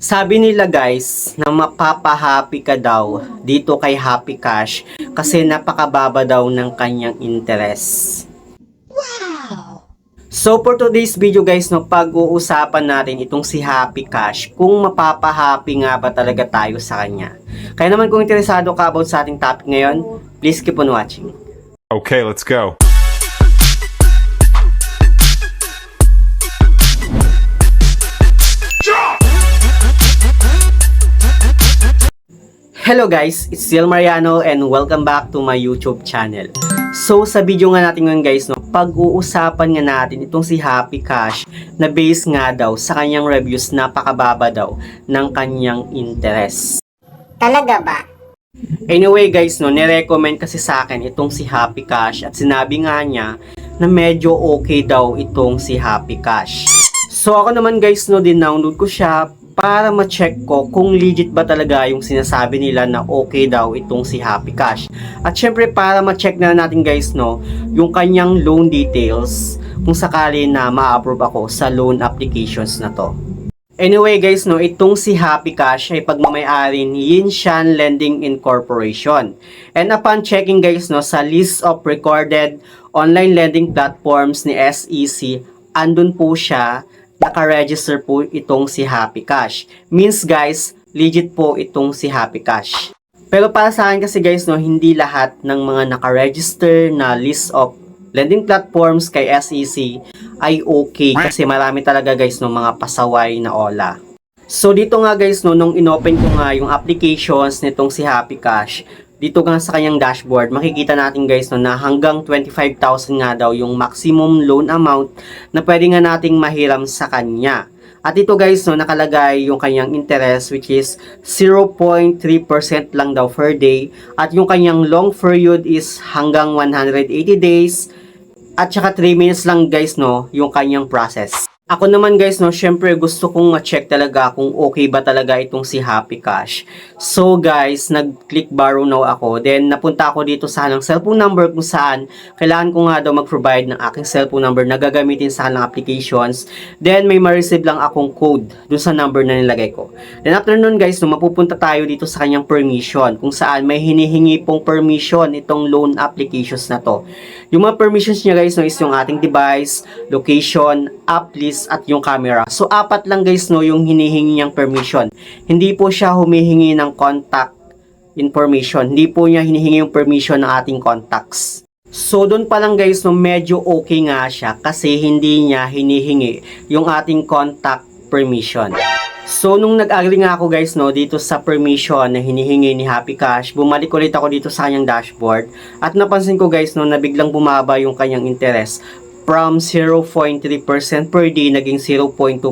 Sabi nila guys na mapapahappy ka daw dito kay Happy Cash kasi napakababa daw ng kanyang interest. So for today's video guys, no, pag-uusapan natin itong si Happy Cash kung mapapahappy nga ba talaga tayo sa kanya. Kaya naman kung interesado ka about sa ating topic ngayon, please keep on watching. Okay, let's go. Hello guys, it's Ziel Mariano and welcome back to my YouTube channel. So sa video nga natin ngayon guys, no, pag-uusapan nga natin itong si Happy Cash na base nga daw sa kanyang reviews napakababa daw ng kanyang interest. Talaga ba? Anyway guys, no, nirecommend kasi sa akin itong si Happy Cash at sinabi nga niya na medyo okay daw itong si Happy Cash. So ako naman guys, no, dinownload ko siya para ma-check ko kung legit ba talaga yung sinasabi nila na okay daw itong si Happy Cash. At syempre para ma-check na natin guys, no, yung kanyang loan details kung sakali na ma-approve ako sa loan applications na to. Anyway guys, no, itong si Happy Cash ay pagmamayari ni Yinshan Lending Incorporation. And upon checking guys, no, sa list of recorded online lending platforms ni SEC, andun po siya, naka-register po itong si Happy Cash. Means guys, legit po itong si Happy Cash. Pero para sa akin kasi guys, no, hindi lahat ng mga naka-register na list of lending platforms kay SEC ay okay kasi marami talaga guys no mga pasaway na ola. So dito nga guys no nung inopen ko nga yung applications nitong si Happy Cash, dito nga sa kanyang dashboard, makikita natin guys no na hanggang 25,000 nga daw yung maximum loan amount na pwede nga nating mahiram sa kanya. At ito guys no nakalagay yung kanyang interest which is 0.3% lang daw per day at yung kanyang long period is hanggang 180 days at saka 3 minutes lang guys no, yung kanyang process. Ako naman guys no, syempre gusto kong ma-check talaga kung okay ba talaga itong si Happy Cash. So guys, nag-click borrow now ako. Then napunta ako dito sa kanilang cellphone number kung saan kailangan ko nga daw mag-provide ng aking cellphone number na gagamitin sa kanilang applications. Then may ma-receive lang akong code dun sa number na nilagay ko. Then after nun guys, no, mapupunta tayo dito sa kanyang permission kung saan may hinihingi pong permission itong loan applications na to. Yung mga permissions niya guys no, is yung ating device, location, app list, at yung camera. So, apat lang guys no, yung hinihingi niyang permission. Hindi po siya humihingi ng contact information. Hindi po niya hinihingi yung permission ng ating contacts. So, doon pa lang guys, no, medyo okay nga siya kasi hindi niya hinihingi yung ating contact permission. So, nung nag-agree nga ako guys, no, dito sa permission na hinihingi ni Happy Cash, bumalik ulit ako dito sa kanyang dashboard at napansin ko guys, no, na biglang bumaba yung kanyang interest from 0.3% per day naging 0.2%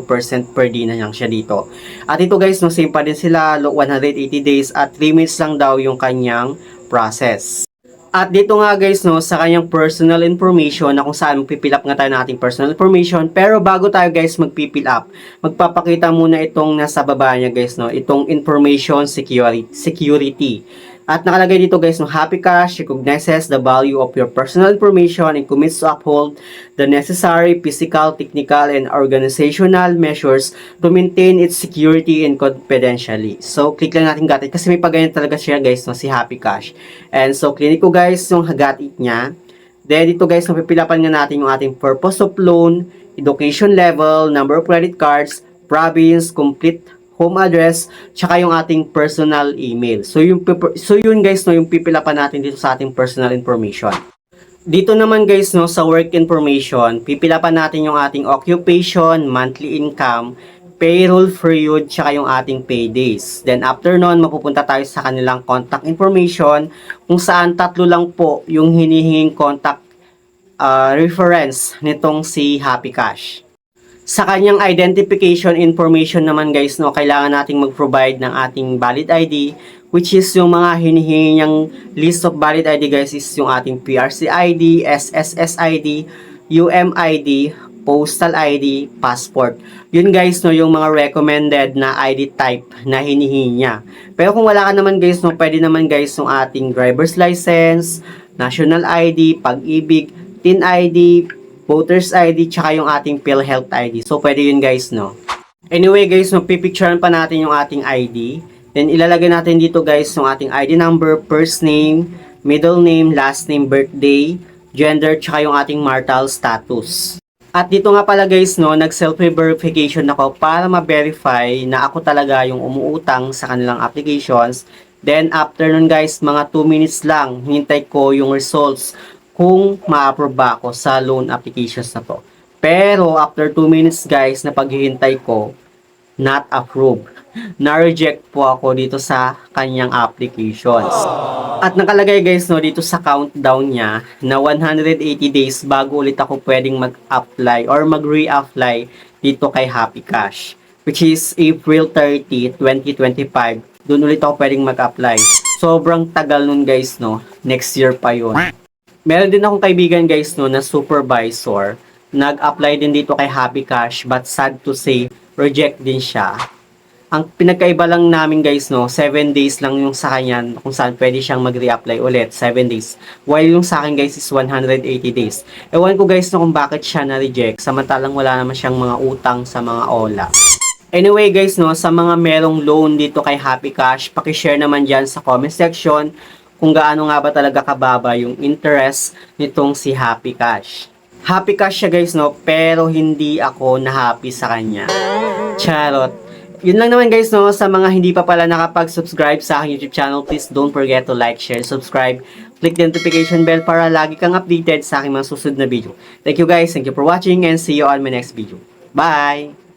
per day na lang siya dito. At ito guys, no, same pa din sila, lo- 180 days at 3 minutes lang daw yung kanyang process. At dito nga guys, no, sa kanyang personal information na kung saan magpipill up nga tayo ng ating personal information. Pero bago tayo guys magpipill up, magpapakita muna itong nasa baba niya guys, no, itong information security. security. At nakalagay dito guys, no, Happy Cash recognizes the value of your personal information and commits to uphold the necessary physical, technical, and organizational measures to maintain its security and confidentially. So, click lang natin got kasi may pagganyan talaga siya guys, no, si Happy Cash. And so, click ko guys yung got it niya. Then, dito guys, mapipilapan nga natin yung ating purpose of loan, education level, number of credit cards, province, complete home address, tsaka yung ating personal email. So, yung, so yun guys, no, yung pipilapan natin dito sa ating personal information. Dito naman guys, no, sa work information, pipilapan natin yung ating occupation, monthly income, payroll period, tsaka yung ating paydays. Then after nun, mapupunta tayo sa kanilang contact information, kung saan tatlo lang po yung hinihinging contact uh, reference nitong si Happy Cash. Sa kanyang identification information naman guys, no, kailangan nating mag-provide ng ating valid ID which is yung mga hinihingi niyang list of valid ID guys is yung ating PRC ID, SSS ID, UMID, postal ID, passport. Yun guys no, yung mga recommended na ID type na hinihingi niya. Pero kung wala ka naman guys no, pwede naman guys yung ating driver's license, national ID, pag-ibig, TIN ID, voter's ID, tsaka yung ating PhilHealth ID. So, pwede yun guys, no? Anyway guys, no, pipicturean pa natin yung ating ID. Then ilalagay natin dito guys yung ating ID number, first name, middle name, last name, birthday, gender, tsaka yung ating marital status. At dito nga pala guys, no, nag-self-verification ako para ma-verify na ako talaga yung umuutang sa kanilang applications. Then after nun guys, mga 2 minutes lang, hinintay ko yung results kung ma-approve ba ako sa loan applications na to. Pero after 2 minutes guys, na paghihintay ko, not approved. Na-reject po ako dito sa kanyang applications. At nakalagay guys no dito sa countdown niya na 180 days bago ulit ako pwedeng mag-apply or mag-re-apply dito kay Happy Cash which is April 30, 2025. Doon ulit ako pwedeng mag-apply. Sobrang tagal nun guys no. Next year pa yun. Meron din akong kaibigan guys no na supervisor. Nag-apply din dito kay Happy Cash but sad to say reject din siya. Ang pinagkaiba lang namin guys no, 7 days lang yung sa kanya kung saan pwede siyang mag-reapply ulit, 7 days. While yung sa akin guys is 180 days. Ewan ko guys no kung bakit siya na-reject, samantalang wala naman siyang mga utang sa mga OLA. Anyway guys no, sa mga merong loan dito kay Happy Cash, paki-share naman dyan sa comment section kung gaano nga ba talaga kababa yung interest nitong si Happy Cash. Happy Cash siya guys no, pero hindi ako na happy sa kanya. Charot. Yun lang naman guys no, sa mga hindi pa pala nakapag-subscribe sa aking YouTube channel, please don't forget to like, share, subscribe. Click the notification bell para lagi kang updated sa aking mga susunod na video. Thank you guys, thank you for watching and see you on my next video. Bye!